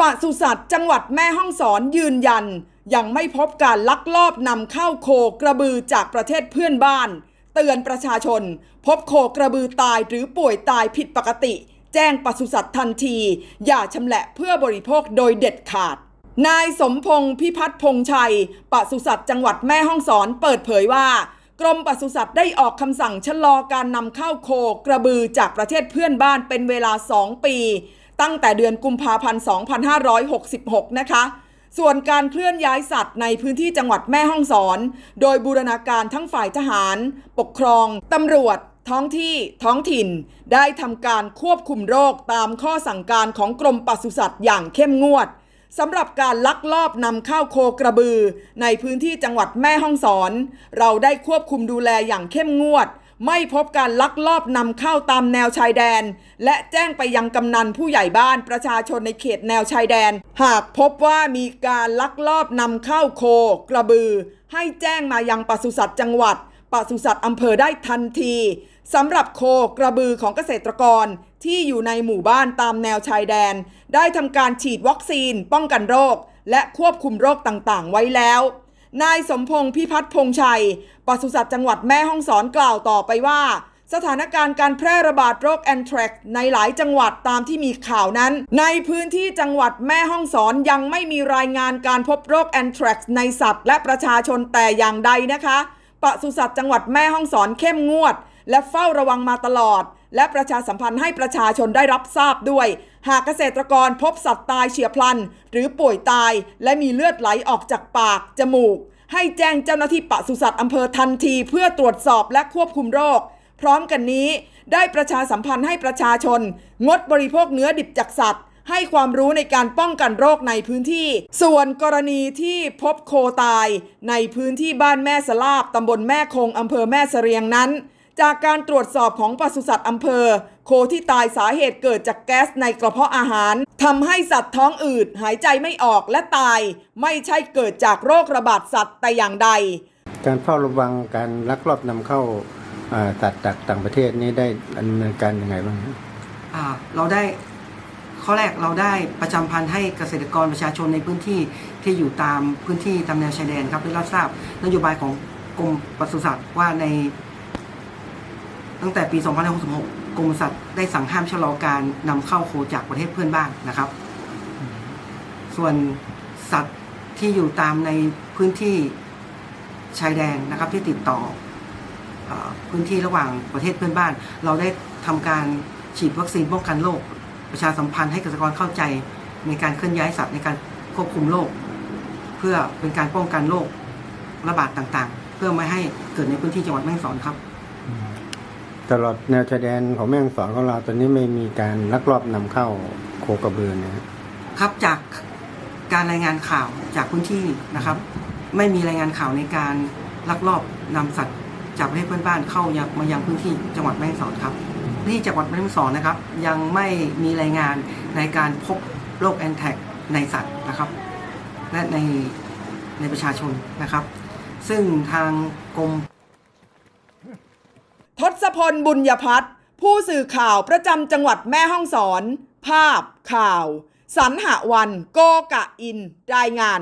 ปศุสัตว์จังหวัดแม่ฮ่องสอนยืนยัน ยังไม่พบการลักลอบนำเข้าโคกระบือจากประเทศเพื่อนบ้าน เตือนประชาชน พบโคกระบือตายหรือป่วยตายผิดปกติ แจ้งปศุสัตว์ทันที อย่าชำแหละเพื่อบริโภคโดยเด็ดขาดนายสมพงษ์พิพัฒน์พงษ์ชัยปศุสัตว์จังหวัดแม่ฮ่องสอนเปิดเผยว่า กรมปศุสัตว์ได้ออกคำสั่งชะลอการนำเข้าโคกระบือจากประเทศเพื่อนบ้านเป็นเวลา 2 ปี ตั้งแต่เดือนกุมภาพันธ์ 2566 นะคะ ส่วนการเคลื่อนย้ายสัตว์ในพื้นที่จังหวัดแม่ฮ่องสอน โดยบูรณาการทั้งฝ่ายทหาร ปกครอง ตำรวจ ท้องที่ ท้องถิ่น ได้ทำการควบคุมโรคตามข้อสั่งการของกรมปศุสัตว์อย่างเข้มงวดสำหรับการลักลอบนำเข้าโคกระบือ ในพื้นที่จังหวัดแม่ฮ่องสอน เราได้ควบคุมดูแลอย่างเข้มงวด ไม่พบการลักลอบนำเข้าตามแนวชายแดน และแจ้งไปยังกำนันผู้ใหญ่บ้านประชาชนในเขตแนวชายแดน หากพบว่ามีการลักลอบนำเข้าโค กระบือ ให้แจ้งมายังปศุสัตว์จังหวัดปศุสัตว์อำเภอได้ทันทีสำหรับโคกระบือของเกษตรกรที่อยู่ในหมู่บ้านตามแนวชายแดน ได้ทำการฉีดวัคซีนป้องกันโรค และควบคุมโรคต่างๆ ไว้แล้ว นายสมพงษ์พิพัฒน์พงษ์ชัยปศุสัตว์จังหวัดแม่ฮ่องสอนกล่าวต่อไปว่า สถานการณ์การแพร่ระบาดโรคแอนแทรกในหลายจังหวัดตามที่มีข่าวนั้น ในพื้นที่จังหวัดแม่ฮ่องสอนยังไม่มีรายงานการพบโรคแอนแทรกในสัตว์ และประชาชนแต่อย่างใดนะคะปศุสัตว์จังหวัดแม่ฮ่องสอนเข้มงวด และเฝ้าระวังมาตลอด และประชาสัมพันธ์ให้ประชาชนได้รับทราบด้วย หากเกษตรกรพบสัตว์ตายเฉียบพลัน หรือป่วยตาย และมีเลือดไหลออกจากปาก จมูก ให้แจ้งเจ้าหน้าที่ปศุสัตว์อำเภอทันที เพื่อตรวจสอบและควบคุมโรค พร้อมกันนี้ ได้ประชาสัมพันธ์ให้ประชาชน งดบริโภคเนื้อดิบจากสัตว์ ให้ความรู้ในการป้องกันโรคในพื้นที่ ส่วนกรณีที่พบโคตาย ในพื้นที่บ้านแม่สลาบตำบลแม่คงอำเภอแม่เสรียงนั้น จากการตรวจสอบของปศุสัตว์อำเภอ โคที่ตายสาเหตุเกิดจากแก๊สในกระเพาะอาหารทำให้สัตว์ท้องอืดหายใจไม่ออกและตาย ไม่ใช่เกิดจากโรคระบาดสัตว์แต่อย่างใด การเฝ้าระวังการลักลอบนำเข้าอ่าสัตว์จากต่างประเทศนี้ได้ดำเนินการยังไงบ้างครับอ่าเราได้ข้อแรกเราได้ประจำพันธ์ให้เกษตรกรประชาชนในพื้นที่ที่อยู่ตามพื้นที่ตามแนวชายแดนครับได้รับทราบนโยบายของกรมปศุสัตว์ว่าใน ตั้งแต่ปี 2566 กรมสัตว์ได้สั่งห้ามชะลอการนำเข้าโคจากประเทศเพื่อนบ้านนะครับ ส่วนสัตว์ที่อยู่ตามในพื้นที่ชายแดนนะครับที่ติดต่อเอ่อพื้นที่ระหว่างประเทศเพื่อนบ้าน เราได้ทำการฉีดวัคซีนป้องกันโรคประชาสัมพันธ์ให้เกษตรกรเข้าใจในการเคลื่อนย้ายสัตว์ในการควบคุมโรคเพื่อเป็นการป้องกันโรคระบาดต่างๆ เพื่อไม่ให้เกิดในพื้นที่จังหวัดแม่ฮ่องสอนครับ ตลอดแนวชายแดนของแม่ฮ่องสอนของเราตอนนี้ไม่มีการลักลอบนำเข้าโคกระเบือนะครับครับจากการรายงานข่าวจากพื้นที่นะครับ ไม่มีรายงานข่าวในการลักลอบนำสัตว์จากประเทศเพื่อนบ้านเข้ายมายังพื้นที่จังหวัดแม่ฮ่องสอนครับที่จังหวัดแม่ฮ่องสอนนะครับ ยังไม่มีรายงานในการพบโรคแอนแทกในสัตว์นะครับ และในในประชาชนนะครับ ซึ่งทางกรม ทศพลบุญยพัฒน์ผู้สื่อข่าวประจำจังหวัดแม่ฮ่องสอน ภาพข่าว สรรหวัน โกกะอิน รายงาน